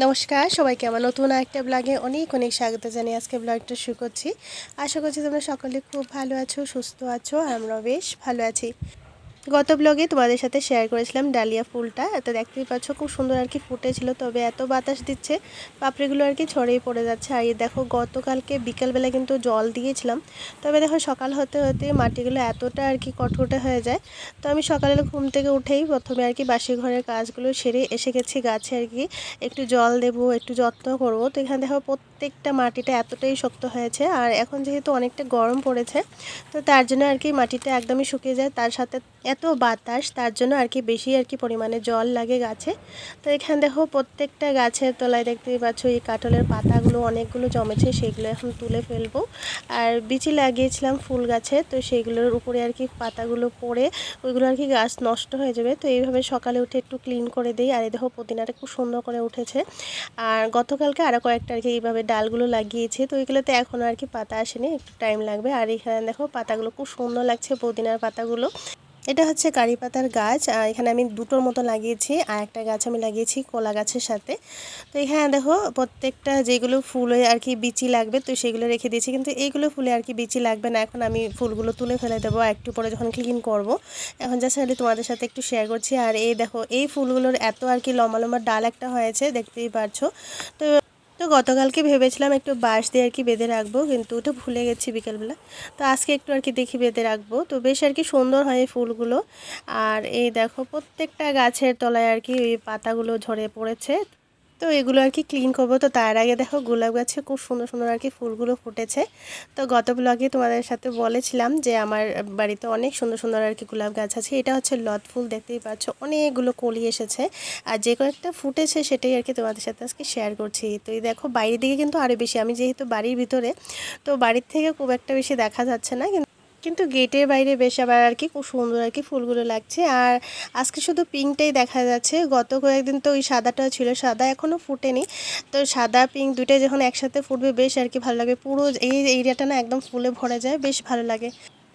নমস্কার, সবাইকে আমার নতুন একটা ব্লগে অনেক অনেক স্বাগত জানিয়ে আজকে ব্লগটা শুরু করছি। আশা করছি তোমরা সকলে খুব ভালো আছো, সুস্থ আছো আমরা আমরাও বেশ ভালো আছি। গত ব্লগে তোমাদের সাথে শেয়ার করেছিলাম ডালিয়া ফুলটা। এত দেখতেই পাচ্ছ, খুব সুন্দর আর কি ফুটেছিল তবে এত বাতাস দিচ্ছে, পাপড়িগুলো আর কি ছড়িয়ে পড়ে যাচ্ছে। আর দেখো, গতকালকে বিকেলবেলা কিন্তু জল দিয়েছিলাম, তবে দেখো সকাল হতে হতে মাটিগুলো এতটা আর কি কটকটে হয়ে যায়। তো আমি সকালে ঘুম থেকে উঠেই প্রথমে আর কি বাসি ঘরের কাজগুলো সেরে এসে গেছি গাছে আর কি। একটু জল দেব, একটু যত্ন করব। তো এখানে দেখো প্রত্যেকটা মাটিটা এতটাই শক্ত হয়েছে, আর এখন যেহেতু অনেকটা গরম পড়েছে, তো তার জন্য আর কি মাটিটা একদমই শুকিয়ে যায়। তার সাথে এত বাতাস, তার জন্য আর কি বেশি আর কি পরিমাণে জল লাগে গাছে। তো এখানে দেখো প্রত্যেকটা গাছের তলায় দেখতেই পাচ্ছ, এই কাটলের পাতাগুলো অনেকগুলো জমেছে, সেগুলো এখন তুলে ফেলব। আর বিচি লাগিয়েছিলাম ফুল গাছে, তো সেইগুলোর উপরে আর কি পাতাগুলো পড়ে, ওইগুলো আর কি গাছ নষ্ট হয়ে যাবে। তো এইভাবে সকালে উঠে একটু ক্লিন করে দিই, আর এই দেখো পুদিনাটা খুব সুন্দর করে উঠেছে। আর গতকালকে আরও কয়েকটা আর কি এইভাবে ডালগুলো লাগিয়েছে, তো ওইগুলোতে এখনও আর কি পাতা আসেনি, একটু টাইম লাগবে। আর এখানে দেখো পাতাগুলো খুব সুন্দর লাগছে, পুদিনার পাতাগুলো। এটা হচ্ছে কারি পাতার গাছ এখানে আমি দুটোর মতো লাগিয়েছি, আর একটা গাছ আমি লাগিয়েছি কলা গাছের সাথে। তো এখানে দেখো, প্রত্যেকটা যেগুলো ফুলে আর কি বিচি লাগবে, তো সেগুলো রেখে দিয়েছি, কিন্তু এইগুলো ফুলে আর কি বিচি লাগবে না, এখন আমি ফুলগুলো তুলে ফেলে দেবো একটু পরে যখন ক্লিন করব। এখন যা সাথে তোমাদের সাথে একটু শেয়ার করছি, আর এই দেখো, এই ফুলগুলোর এত আর কি লম্বা লম্বা ডাল একটা হয়েছে, দেখতেই পারছ। তো তো গতকালকে ভেবেছিলাম একটু বাঁশ দিয়ে আর কি বেঁধে রাখব, কিন্তু ওটা ভুলে গেছি বিকেলবেলা। তো আজকে একটু আর কি দেখি বেঁধে রাখব। তো বেশ আর কি সুন্দর হয় এই ফুলগুলো। আর এই দেখো, প্রত্যেকটা গাছের তলায় আর কি ওই পাতাগুলো ঝরে পড়েছে। তো এগুলো আর কি ক্লিন করব। তো তার আগে দেখো গোলাপ গাছে খুব সুন্দর সুন্দর আর কি ফুলগুলো ফুটেছে। তো গত ব্লগে তোমাদের সাথে বলেছিলাম যে আমার বাড়িতে অনেক সুন্দর সুন্দর আর কি গোলাপ গাছ আছে। এটা হচ্ছে লত ফুল, দেখতেই পাচ্ছ অনেকগুলো কলি এসেছে। আর যে কয়েকটা ফুটেছে সেটাই আর কি তোমাদের সাথে আজকে শেয়ার করছি। তো এই দেখো বাইরের দিকে কিন্তু আরও বেশি। আমি যেহেতু বাড়ির ভিতরে, তো বাড়ির থেকে খুব একটা বেশি দেখা যাচ্ছে না, কিন্তু কিন্তু গেটের বাইরে বেশ আবার আর কি খুব সুন্দর আর কি ফুলগুলো লাগছে। আর আজকে শুধু পিঙ্কটাই দেখা যাচ্ছে। গত কয়েকদিন তো ওই সাদাটাও ছিল। সাদা এখনও ফুটেনি। তো সাদা, পিঙ্ক দুইটাই যখন একসাথে ফুটবে, বেশ আর কি ভালো লাগে। পুরো এই এরিয়াটা না একদম ফুলে ভরে যায়। বেশ ভালো লাগে।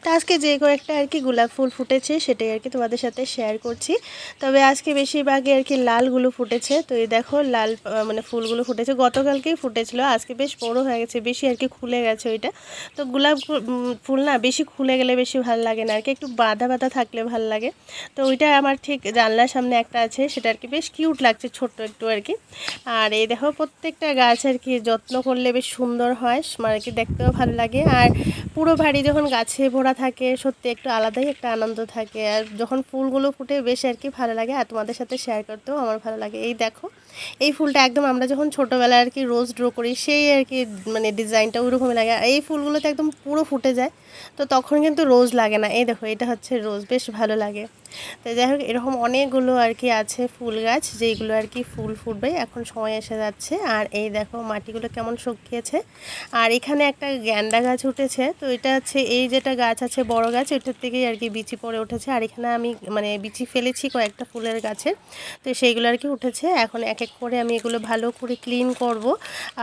তো আজকে যে কয়েকটা আর কি গোলাপ ফুল ফুটেছে সেটাই আর কি তোমাদের সাথে শেয়ার করছি। তবে আজকে বেশিরভাগই আর কি লালগুলো ফুটেছে। তো এই দেখো লাল মানে ফুলগুলো ফুটেছে। গতকালকেই ফুটেছিল, আজকে বেশ বড়ো হয়ে গেছে, বেশি আর কি খুলে গেছে ওইটা। তো গোলাপ ফুল না বেশি খুলে গেলে বেশি ভালো লাগে না আর কি, একটু বাঁধা বাঁধা থাকলে ভালো লাগে। তো ওইটা আমার ঠিক জানলার সামনে একটা আছে, সেটা আর কি বেশ কিউট লাগছে ছোট্ট একটু আর কি। আর এই দেখো প্রত্যেকটা গাছ আর কি যত্ন করলে বেশ সুন্দর হয় আর কি দেখতেও ভালো লাগে। আর পুরো বাড়ি যখন গাছে ভরা থাকে, সত্যি একটু আলাদাই একটা আনন্দ থাকে। আর যখন ফুলগুলো ফুটে বেশ আর কি ভালো লাগে, আর তোমাদের সাথে শেয়ার করতেও আমার ভালো লাগে। এই দেখো, এই ফুলটা একদম আমরা যখন ছোটোবেলায় আর কি রোজ ড্র করি, সেই আর কি মানে ডিজাইনটা ওইরকমই লাগে। আর এই ফুলগুলোতে একদম পুরো ফুটে যায়, তো তখন কিন্তু রোজ লাগে না। এই দেখো, এটা হচ্ছে রোজ বেশ ভালো লাগে। তো যাই হোক, এরকম অনেকগুলো আর কি আছে ফুল গাছ, যেইগুলো আর কি ফুল ফুটবে। এখন সময় এসে যাচ্ছে। আর এই দেখো, মাটিগুলো কেমন শুকিয়েছে। আর এখানে একটা গ্যান্ডা গাছ উঠেছে। তো এটা হচ্ছে, এই যেটা গাছ আছে, বড় গাছ, এটার থেকেই আর কি বিচি পড়ে উঠেছে। আর এখানে আমি মানে বিচি ফেলেছি কয়েকটা ফুলের গাছের। তো সেইগুলো আর কি উঠেছে। এখন এক এক করে আমি এগুলো ভালো করে ক্লিন করব।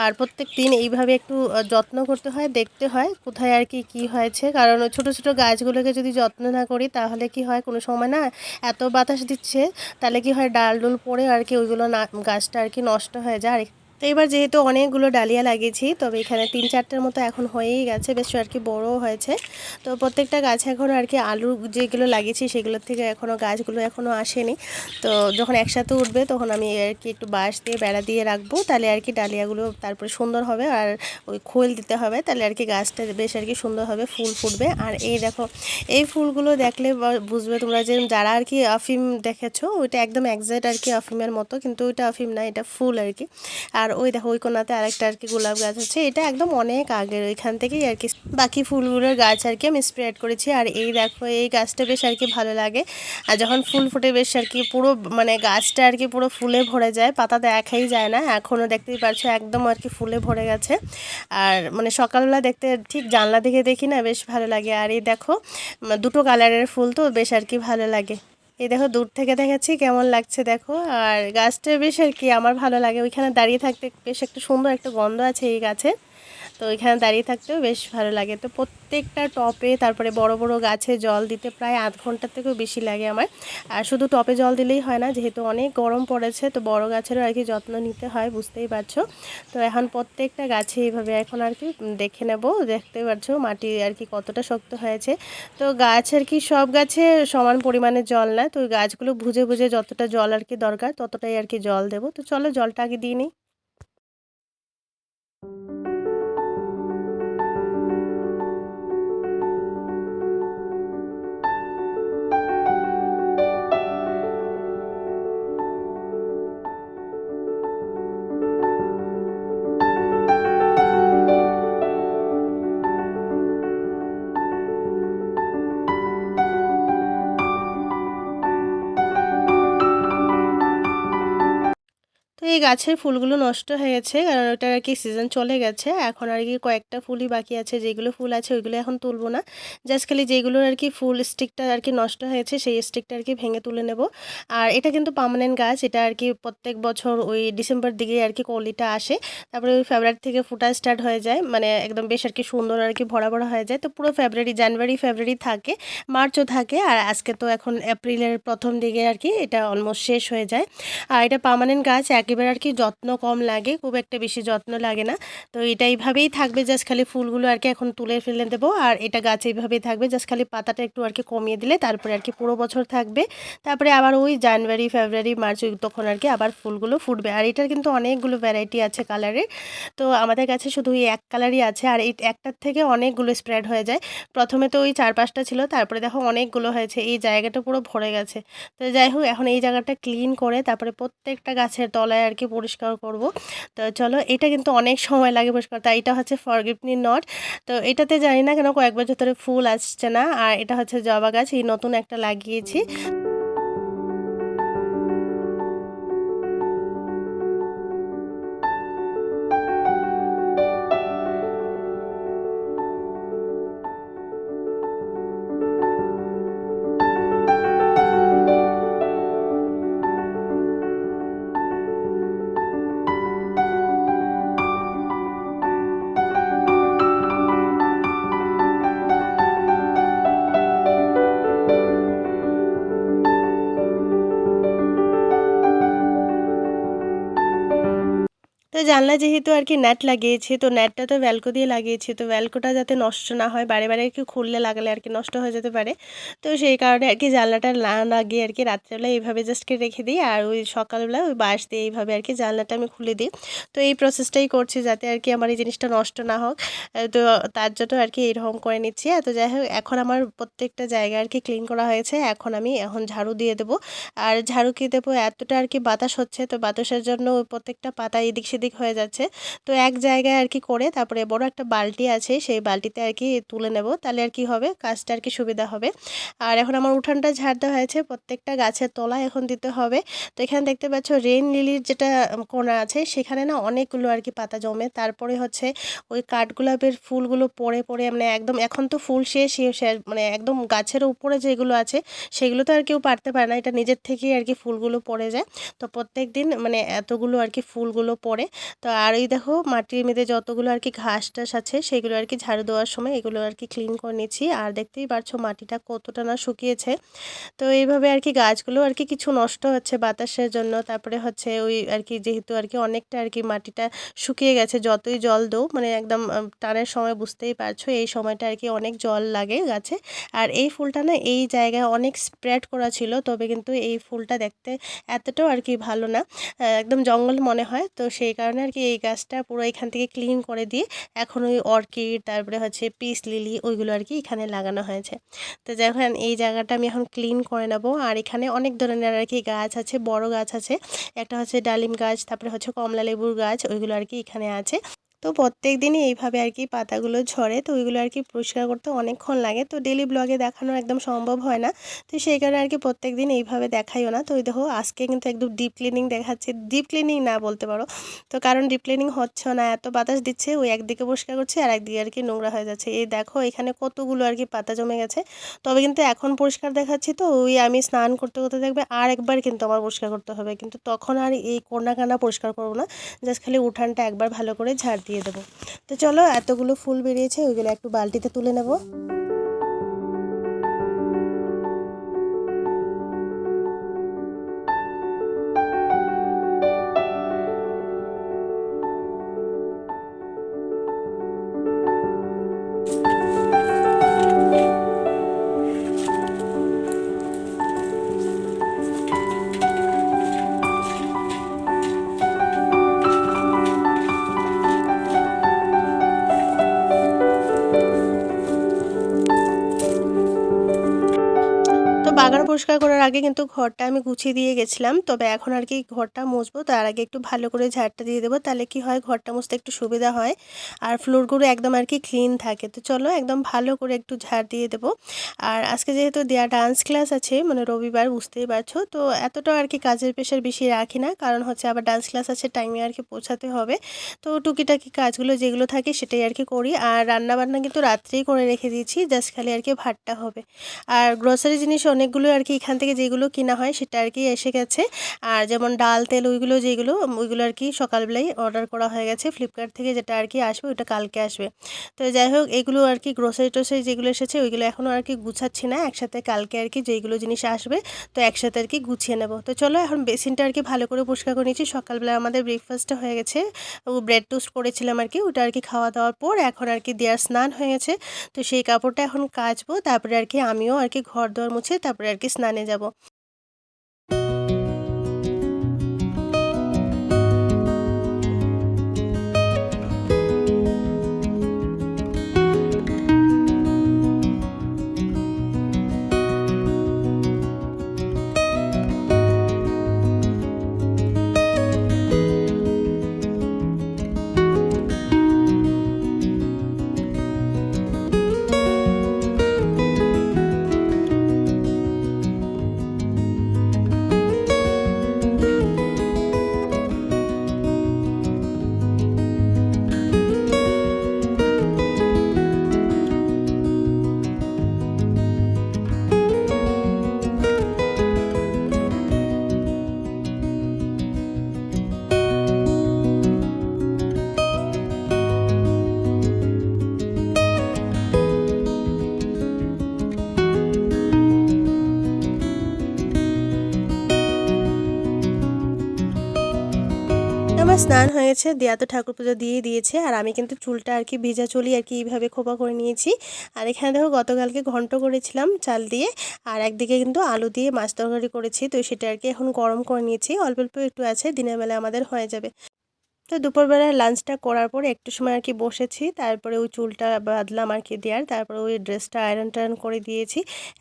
আর প্রত্যেক দিন এইভাবে একটু যত্ন করতে হয়, দেখতে হয় কোথায় আর কি, কী হয়েছে। কারণ ছোট ছোট গাছগুলোকে যদি যত্ন না করি, তাহলে কি হয়, কোনো সময় না? এত বাতাস দিচ্ছে, তাহলে কি হয় ডাল ডুল পড়ে আর কি ওইগুলো না, গাছটা আর কি নষ্ট হয়ে যায়? আর তো এবার যেহেতু অনেকগুলো ডালিয়া লাগিয়েছি, তবে এখানে তিন চারটের মতো এখন হয়েই গেছে। বেশ আর কি বড়ও হয়েছে। তো প্রত্যেকটা গাছ এখনও আর কি আলু যেগুলো লাগিয়েছি, সেগুলোর থেকে এখনও গাছগুলো এখনও আসেনি। তো যখন একসাথে উঠবে, তখন আমি আর কি একটু বাঁশ দিয়ে বেড়া দিয়ে রাখব। তাহলে আর কি ডালিয়াগুলো তারপরে সুন্দর হবে আর ওই খোল দিতে হবে। তাহলে আর কি গাছটা বেশ আর কি সুন্দর হবে, ফুল ফুটবে। আর এই দেখো, এই ফুলগুলো দেখলে বুঝবে তোমরা যে যারা আর কি আফিম দেখেছ, ওইটা একদম একজ্যাক্ট আর কি আফিমের মতো, কিন্তু ওইটা আফিম না, এটা ফুল আর কি। আর ওই দেখো, ওই কোনাতে আরেকটা আর কি গোলাপ গাছ আছে। এটা একদম অনেক আগের, ওইখান থেকেই আর কি। বাকি ফুলগুলোর গাছ আর কি আমি স্প্রেড করেছি। আর এই দেখো, এই গাছটা বেশ আর কি ভালো লাগে। আর যখন ফুল ফুটে বেশ আর কি পুরো মানে গাছটা আর কি পুরো ফুলে ভরে যায়। পাতা দেখাই যায় না। এখনও দেখতেই পারছ, একদম আর কি ফুলে ভরে গেছে। আর মানে সকালবেলা দেখতে ঠিক জানলা দিকে দেখি না, বেশ ভালো লাগে। আর এই দেখো দুটো কালারের ফুল তো বেশ আর কি ভালো লাগে। এই দেখো, দূর থেকে দেখাচ্ছি কেমন লাগছে দেখো। আর গাছটা বেশ আর কি, আমার ভালো লাগে। ওইখানে দাঁড়িয়ে থাকতে বেশ একটা সুন্দর একটা গন্ধ আছে এই গাছে। তো এখানে দাঁড়িয়ে থাকতেও বেশ ভালো লাগে। তো প্রত্যেকটা টপে তারপরে বড় বড় গাছে জল দিতে প্রায় আধ ঘণ্টার থেকেও বেশি লাগে আমার। আর শুধু টপে জল দিলেই হয় না, যেহেতু অনেক গরম পড়েছে, তো বড় গাছেরও আর কি যত্ন নিতে হয়, বুঝতেই পারছ। তো এখন প্রত্যেকটা গাছে এইভাবে এখন আর কি দেখে নেব, দেখতে পারছ মাটি আর কি কতটা শক্ত হয়েছে। তো গাছ আর কি সব গাছে সমান পরিমাণে জল না, তো গাছগুলো বুঝে বুঝে যতটা জল আর কি দরকার, ততটাই আর কি জল দেবো। তো চলো জলটা আগে দিয়ে নিই। এই গাছের ফুলগুলো নষ্ট হয়ে গেছে কারণ ওটা আর কি সিজন চলে গেছে এখন আর কি কয়েকটা ফুলই বাকি আছে যেগুলো ফুল আছে ওইগুলো এখন তুলবো না জাস্ট খালি যেগুলো আর কি ফুল স্টিকটা আর কি নষ্ট হয়েছে সেই স্টিকটা আর কি ভেঙে তুলে নেব আর এটা কিন্তু পার্মানেন্ট গাছ এটা আর কি প্রত্যেক বছর ওই ডিসেম্বর দিকে আর কি কলিটা আসে তারপরে ওই ফেব্রুয়ারি থেকে ফুটা স্টার্ট হয়ে যায় মানে একদম বেশ আর কি সুন্দর আর কি ভরা ভরা হয়ে যায় তো পুরো ফেব্রুয়ারি জানুয়ারি ফেব্রুয়ারি থাকে মার্চও থাকে আর আজকে তো এখন এপ্রিলের প্রথম দিকে আর কি এটা অলমোস্ট শেষ হয়ে যায় আর এটা পার্মানেন্ট গাছ একেবারে আর কি যত্ন কম লাগে, খুব একটা বেশি যত্ন লাগে না। তো এটা এইভাবেই থাকবে, জাস্ট খালি ফুলগুলো আর কি এখন তুলে ফেলে দেবো। আর এটা গাছ এইভাবেই থাকবে, জাস্ট খালি পাতাটা একটু আর কি কমিয়ে দিলে তারপরে আর কি পুরো বছর থাকবে। তারপরে আবার ওই জানুয়ারি, ফেব্রুয়ারি, মার্চ তখন আর কি আবার ফুলগুলো ফুটবে। আর এটার কিন্তু অনেকগুলো ভ্যারাইটি আছে কালারের তো আমাদের কাছে শুধু ওই এক কালারই আছে, আর এই একটার থেকে অনেকগুলো স্প্রেড হয়ে যায়। প্রথমে তো ওই চার পাঁচটা ছিল, তারপরে দেখো অনেকগুলো হয়েছে, এই জায়গাটা পুরো ভরে গেছে। তো যাই হোক, এখন এই জায়গাটা ক্লিন করে তারপরে প্রত্যেকটা গাছের তলায় আর কি পরিষ্কার করব। তো চলো, এটা কিন্তু অনেক সময় লাগে পরিষ্কার, তাই এটা হচ্ছে ফরগিভনি নট তো এটাতে জানি না কেন কয়েক বছর ধরে ফুল আসছে না, আর এটা হচ্ছে জবা গাছ, এই নতুন একটা লাগিয়েছি। তো জানলা যেহেতু আর কি নেট লাগিয়েছি, তো নেটটা তো ভ্যালকো দিয়ে লাগিয়েছি, তো ভ্যালকোটা যাতে নষ্ট না হয়, বারে বারে একটু খুললে লাগালে আর কি নষ্ট হয়ে যেতে পারে। তো সেই কারণে আর কি জানলাটা না লাগিয়ে আর কি রাত্রেবেলা এইভাবে জাস্টকে রেখে দিই, আর ওই সকালবেলা ওই বাঁশ দিয়ে এইভাবে আর কি জানলাটা আমি খুলে দিই। তো এই প্রসেসটাই করছি যাতে আর কি আমার এই জিনিসটা নষ্ট না হোক। তো তার জন্য আর কি এরকম করে নিচ্ছি। তো যাই হোক, এখন আমার প্রত্যেকটা জায়গা আর কি ক্লিন করা হয়েছে, এখন আমি এখন ঝাড়ু দিয়ে দেবো। আর ঝাড়ু কি দেবো, এতটা আর কি বাতাস হচ্ছে, তো বাতাসের জন্য প্রত্যেকটা পাতা এদিক সেদিক দিক হয়ে যাচ্ছে। তো এক জায়গায় আর কি করে তারপরে বড় একটা বালতি আছে, সেই বালতিতে আর কি তুলে নেব। তাহলে আর কি হবে? কাজটা আর কি সুবিধা হবে। আর এখন আমার উঠানটা ঝাড় দেওয়া হয়েছে। প্রত্যেকটা গাছের তলা এখন দিতে হবে। তো এখানে দেখতে পাচ্ছ রেন লিলির যেটা কোনা আছে, সেখানে না অনেকগুলো আর কি পাতা জমে। তারপরে হচ্ছে ওই কাঠগোলাপের ফুলগুলো পড়ে পড়ে মানে একদম এখন তো ফুল শেষ শেষ মানে একদম গাছের উপরে যেগুলো আছে, সেগুলো তো আর কেউ পারতে পারে না। এটা নিজের থেকেই আর কি ফুলগুলো পড়ে যায়। তো প্রত্যেক দিন মানে এতগুলো আর কি ফুলগুলো পড়ে। তো আর এই দেখো মাটির মেয়েদের যতগুলো আর কি ঘাস টাস আছে সেগুলো আর কি ঝাড়ু দেওয়ার সময় এগুলো আর কি ক্লিন করে নিচ্ছি আর দেখতেই পারছ মাটিটা কতটা না শুকিয়েছে তো এইভাবে আর কি গাছগুলো আর কি কিছু নষ্ট হচ্ছে বাতাসের জন্য তারপরে হচ্ছে ওই আর কি যেহেতু আর কি অনেকটা আর কি মাটিটা শুকিয়ে গেছে যতই জল দো মানে একদম টানের সময় বুঝতেই পারছ এই সময়টা আর কি অনেক জল লাগে গাছে আর এই ফুলটা না এই জায়গায় অনেক স্প্রেড করা ছিল তবে কিন্তু এই ফুলটা দেখতে এতটাও আর কি ভালো না একদম জঙ্গল মনে হয় তো সেই কারণে কারণে আর কি এই গাছটা পুরো এখান থেকে ক্লিন করে দিয়ে এখন ওই অর্কিড, তারপরে হচ্ছে পিস লিলি ওইগুলো আর কি এখানে লাগানো হয়েছে। তো যখন এই জায়গাটা আমি এখন ক্লিন করে নেব। আর এখানে অনেক ধরনের আর কি গাছ আছে, বড় গাছ আছে। একটা হচ্ছে ডালিম গাছ, তারপরে হচ্ছে কমলা লেবুর গাছ, ওইগুলো আর কি এখানে আছে। তো প্রত্যেক দিনই এইভাবে আর কি পাতাগুলো ঝরে, তো ওইগুলো আর কি পরিষ্কার করতে অনেকক্ষণ লাগে। তো ডেলি ব্লগে দেখানো একদম সম্ভব হয় না। তো সেই কারণে আর কি প্রত্যেক দিন এইভাবে দেখাইও না। তো ওই দেখো, আজকে কিন্তু একদম ডিপ ক্লিনিং দেখাচ্ছে। ডিপ ক্লিনিং না বলতে পারো। তো কারণ ডিপ ক্লিনিং হচ্ছে না, এত বাতাস দিচ্ছে, ওই একদিকে পরিষ্কার করছে, আর একদিকে আর কি নোংরা হয়ে যাচ্ছে। এই দেখো, এখানে কতগুলো আর কি পাতা জমে গেছে। তবে কিন্তু এখন পরিষ্কার দেখাচ্ছি তো, ওই আমি স্নান করতে করতে দেখবে আর একবার কিন্তু আমার পরিষ্কার করতে হবে। কিন্তু তখন আর এই কোনা কানা পরিষ্কার করব না। জাস্ট খালি উঠানটা একবার ভালো করে ঝাড় দিয়ে দেবো। তো চলো এতগুলো ফুল বেরিয়েছে ওইগুলো একটু বালতিতে তুলে নেব। বাগান পরিষ্কার করার আগে কিন্তু ঘরটা আমি গুছিয়ে দিয়ে গেছিলাম। তবে এখন আর কি ঘরটা মুছবো, তার আগে একটু ভালো করে ঝাড়টা দিয়ে দেবো, তাহলে কি হয় ঘরটা মুছতে একটু সুবিধা হয়। আর ফ্লোরগুলো একদম আর কি ক্লিন থাকে। তো চলো একদম ভালো করে একটু ঝাড় দিয়ে দেবো। আর আজকে যেহেতু দেয়া ডান্স ক্লাস আছে মানে রবিবার, বুঝতেই পারছ, তো এতটা আর কি কাজের পেশার বেশি রাখি না, কারণ হচ্ছে আবার ডান্স ক্লাস আছে টাইমে আর কি পৌঁছাতে হবে। তো টুকিটাকি কাজগুলো যেগুলো থাকে সেটাই আর কি করি। আর রান্না বান্না কিন্তু রাত্রেই করে রেখে দিয়েছি জাস্ট খালি আর কি ভাতটা হবে। আর গ্রসারি জিনিস অনেকগুলো আর কি এখান থেকে যেগুলো কিনা হয় সেটা আর কি এসে গেছে। আর যেমন ডাল, তেল ওইগুলো যেগুলো ওইগুলো আর কি সকালবেলায় অর্ডার করা হয়ে গেছে। ফ্লিপকার্ট থেকে যেটা আর কি আসবে ওইটা কালকে আসবে। তো যাই হোক, এগুলো আর কি গ্রোসারি টোসারি যেগুলো এসেছে ওইগুলো এখনও আর কি গুছাচ্ছি না। একসাথে কালকে আর কি যেইগুলো জিনিস আসবে, তো একসাথে আর কি গুছিয়ে নেব। তো চলো এখন বেসিনটা আর কি ভালো করে পরিষ্কার করে নিচ্ছি সকালবেলা আমাদের ব্রেকফাস্টটা হয়ে গেছে। ও ব্রেড টোস্ট করেছিলাম আর কি ওটা আর কি খাওয়া দাওয়ার পর এখন আর কি দেওয়ার স্নান হয়ে গেছে। তো সেই কাপড়টা এখন কাচবো। তারপরে আর কি আমিও আর কি ঘর দোয়ার মুছে তারপরে আর কি স্নানে যাব আমার স্নান হয়েছে, দেয়া তো ঠাকুর পুজো দিয়ে দিয়েছে, আর আমি কিন্তু চুলটা আর কি ভেজা চুলি আর কি এইভাবে খোপা করে নিয়েছি। আর এখানে দেখো গতকালকে ঘন্ট করেছিলাম চাল দিয়ে, আর একদিকে কিন্তু আলু দিয়ে মাছ তরকারি করেছি, তো সেটা আর কি এখন গরম করে নিয়েছি, অল্প অল্প একটু আছে, দিনের বেলা আমাদের হয়ে যাবে। তো দুপুরবেলায় লাঞ্চটা করার পর একটু সময় আর কি বসেছি, তারপরে ওই চুলটা বাঁধলাম আর কি দেওয়ার তারপরে ওই ড্রেসটা আয়রন টায়রন করে দিয়েছি।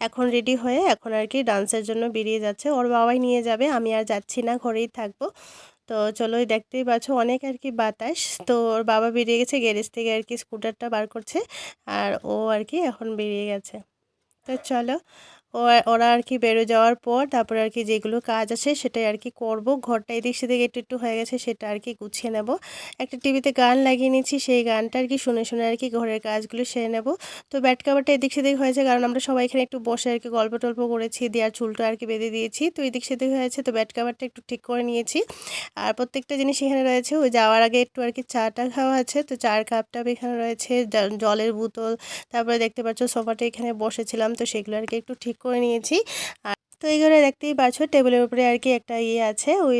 এখন রেডি হয়ে এখন আর কি ডান্সের জন্য বেরিয়ে যাচ্ছে, ওর বাবাই নিয়ে যাবে, আমি আর যাচ্ছি না, ঘরেই থাকব। তো চলো দেখতেই পাচ্ছ অনেক আর কি বাতাস। তো ওর বাবা বেরিয়ে গেছে গ্যারেজ থেকে আর কি স্কুটারটা বার করছে, আর ও আর কি এখন বেরিয়ে গেছে। তো চলো ওরা আর কি বেরো যাওয়ার পর তারপরে আর কি যেগুলো কাজ আছে সেটাই আর কি করব। ঘরটা এদিক সেদিক একটু একটু হয়ে গেছে সেটা আর কি গুছিয়ে নেব। একটা টিভিতে গান লাগিয়ে নিয়েছি সেই গানটা আর কি শুনে শুনে আর কি ঘরের কাজগুলো সেরে নেব। তো ব্যাট কাভারটা এদিক সেদিক হয়েছে কারণ আমরা সবাই এখানে একটু বসে আর কি গল্প টল্প করেছি, দেওয়ার চুলটা আর কি বেঁধে দিয়েছি। তো এদিক সেদিক হয়েছে, তো ব্যাট কাভারটা একটু ঠিক করে নিয়েছি। আর প্রত্যেকটা জিনিস এখানে রয়েছে। ওই যাওয়ার আগে একটু আর কি চাটা খাওয়া আছে। তো চার কাপটা এখানে রয়েছে জলের বোতল। তারপরে দেখতে পাচ্ছ সোফাটা এখানে বসেছিলাম, তো সেগুলো আর কি একটু ঠিক করে নিয়েছি। আর তো এই ঘরে দেখতেই পাচ্ছ টেবিলের উপরে আর কি একটা ইয়ে আছে, ওই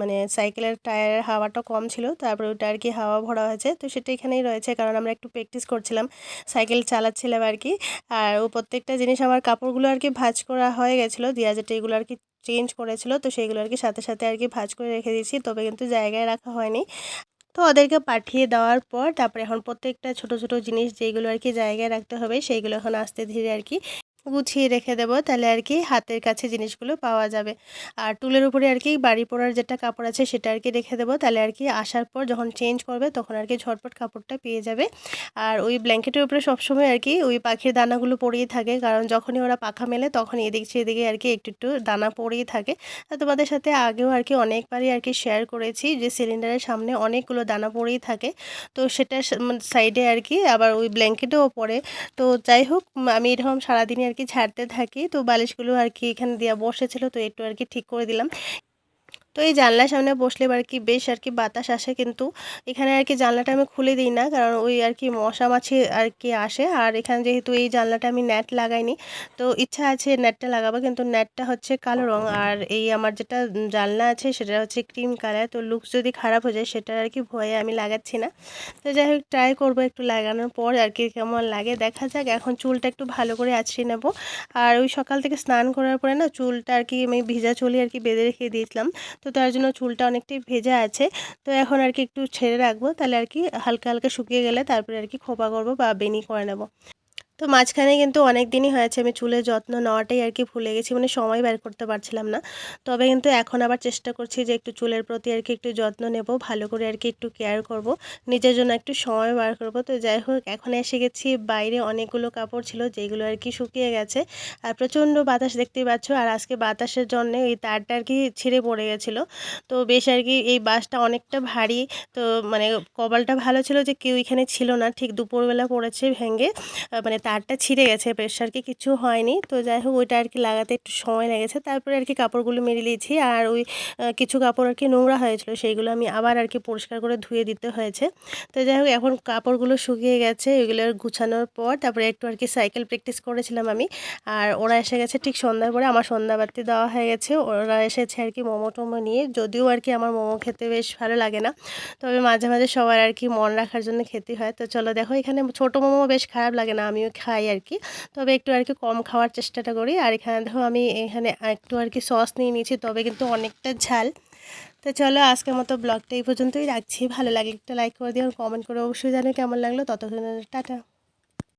মানে সাইকেলের টায়ারের হাওয়াটা কম ছিল, তারপরে ওটা আর কি হাওয়া ভরা হয়েছে। তো সেটা এখানেই রয়েছে, কারণ আমরা একটু প্র্যাকটিস করছিলাম সাইকেল চালাচ্ছিলাম আর কি আর ও প্রত্যেকটা জিনিস আমার কাপড়গুলো আর কি ভাজ করা হয়ে গেছিল, দিয়া যেটা এগুলো আর কি চেঞ্জ করেছিল, তো সেইগুলো আর কি সাথে সাথে আর কি ভাজ করে রেখে দিয়েছি, তবে কিন্তু জায়গায় রাখা হয়নি। তো ওদেরকে পাঠিয়ে দেওয়ার পর, তারপরে এখন প্রত্যেকটা ছোট ছোট জিনিস যেগুলো আর কি জায়গায় রাখতে হবে সেইগুলো এখন আস্তে ধীরে আর কি গুছিয়ে রেখে দেব তাহলে আর কি হাতের কাছে জিনিসগুলো পাওয়া যাবে আর টুলের উপরে আর কি বাড়ি পড়ার যেটা কাপড় আছে সেটা আর কি রেখে দেবো তাহলে আর কি আসার পর যখন চেঞ্জ করবে তখন আর কি ঝটপট কাপড়টা পেয়ে যাবে আর ওই ব্ল্যাঙ্কেটের উপরে সবসময় আর কি ওই পাখির দানাগুলো পড়েই থাকে কারণ যখনই ওরা পাখা মেলে তখন এদিক সেদিকে আর কি একটু একটু দানা পড়েই থাকে তোমাদের সাথে আগেও আর কি অনেকবারই আর কি শেয়ার করেছি যে সিলিন্ডারের সামনে অনেকগুলো দানা পড়েই থাকে তো সেটা সাইডে আর কি আবার ওই ব্ল্যাঙ্কেটেও পড়ে তো যাই হোক আমি এরকম সারাদিনই কি ছাড়তে থাকি। তো বালিশগুলো আর কি এখানে দেওয়া বসেছিল, তো একটু আর কি ঠিক করে দিলাম। তো এই জানলার সামনে বসলে আর কি বেশ আর কি বাতাস আসে কিন্তু এখানে আর কি জানলাটা আমি খুলে দিই না, কারণ ওই আর কি মশা মাছি আর কি আসে। আর এখানে যেহেতু এই জানলাটা আমি নেট লাগাইনি, তো ইচ্ছা আছে নেটটা লাগাবো, কিন্তু নেটটা হচ্ছে কালো রং। আর এই আমার যেটা জানলা আছে সেটা হচ্ছে ক্রিম কালার তো লুক যদি খারাপ হয়ে যায় সেটা আর কি ভয়ে আমি লাগাচ্ছি না। তো যাই হোক ট্রাই করব একটু লাগানোর পর আর কি কেমন লাগে। দেখা যাক, এখন চুলটা একটু ভালো করে আছড়িয়ে নেব। আর ওই সকাল থেকে স্নান করার পরে না, চুলটা আর কি আমি ভিজা চুলি আর কি বেঁধে রেখে দিয়েছিলাম। তো তার জন্য চুলটা অনেকটাই ভেজা আছে। তো এখন আর কি একটু ছেড়ে রাখব। তাহলে আর কি হালকা হালকা শুকিয়ে গেলে তারপরে আর কি খোপা করব বা বেনি করে নেব। তো মাঝখানে কিন্তু অনেক দিনই হয়েছে, আমি চুলের যত্ন নেওয়াটাই আর কি ভুলে গেছি মানে সময় বের করতে পারছিলাম না। তবে কিন্তু এখন আবার চেষ্টা করছি যে একটু চুলের প্রতি আর কি একটু যত্ন নেব, ভালো করে আর কি একটু কেয়ার করব, নিজের জন্য একটু সময় বার করব। তো যাই হোক, এখন এসে গেছি, বাইরে অনেকগুলো কাপড় ছিল যেগুলো আর কি শুকিয়ে গেছে, আর প্রচণ্ড বাতাস দেখতেই পাচ্ছ, আর আজকে বাতাসের জন্য ওই তারটা আর কি ছিঁড়ে পড়ে গেছিল। তো বেশ আর কি এই বাসটা অনেকটা ভারী, তো মানে কপালটা ভালো ছিল যে কেউ এখানে ছিল না, ঠিক দুপুরবেলা পড়েছে ভেঙে মানে তারটা ছিঁড়ে গেছে প্রেশার কি কিছু হয়নি। তো যাই হোক, ওইটা আর কি লাগাতে একটু সময় লেগেছে। তারপরে আর কি কাপড়গুলো মেরে নিয়েছি। আর ওই কিছু কাপড় আর কি নোংরা হয়েছিল, সেইগুলো আমি আবার আর কি পরিষ্কার করে ধুয়ে দিতে হয়েছে। তো যাই হোক, এখন কাপড়গুলো শুকিয়ে গেছে ওইগুলো গুছানোর পর তারপরে একটু আর কি সাইকেল প্র্যাকটিস করেছিলাম আমি। আর ওরা এসে গেছে ঠিক সন্ধ্যার পরে, আমার সন্ধ্যাবাতি দেওয়া হয়ে গেছে। ওরা এসেছে আর কি মোমো টোমো নিয়ে, যদিও আর কি আমার মোমো খেতে বেশ ভালো লাগে না। তবে মাঝে মাঝে সবার আর কি মন রাখার জন্য খেতে হয়। তো চলো দেখো, এখানে ছোটো মোমো বেশ খারাপ লাগে না, আমিও খাই আর কি তবে একটু আর কি কম খাওয়ার চেষ্টাটা করি। আর এখানে ধরো আমি এখানে একটু আর কি সস নিয়ে নিয়েছি, তবে কিন্তু অনেকটা ঝাল। তো চলো আজকের মতো ব্লগটা এই পর্যন্তই রাখছি। ভালো লাগলে একটা লাইক করে দিও কমেন্ট করে অবশ্যই জানো কেমন লাগল। ততক্ষণ টাটা।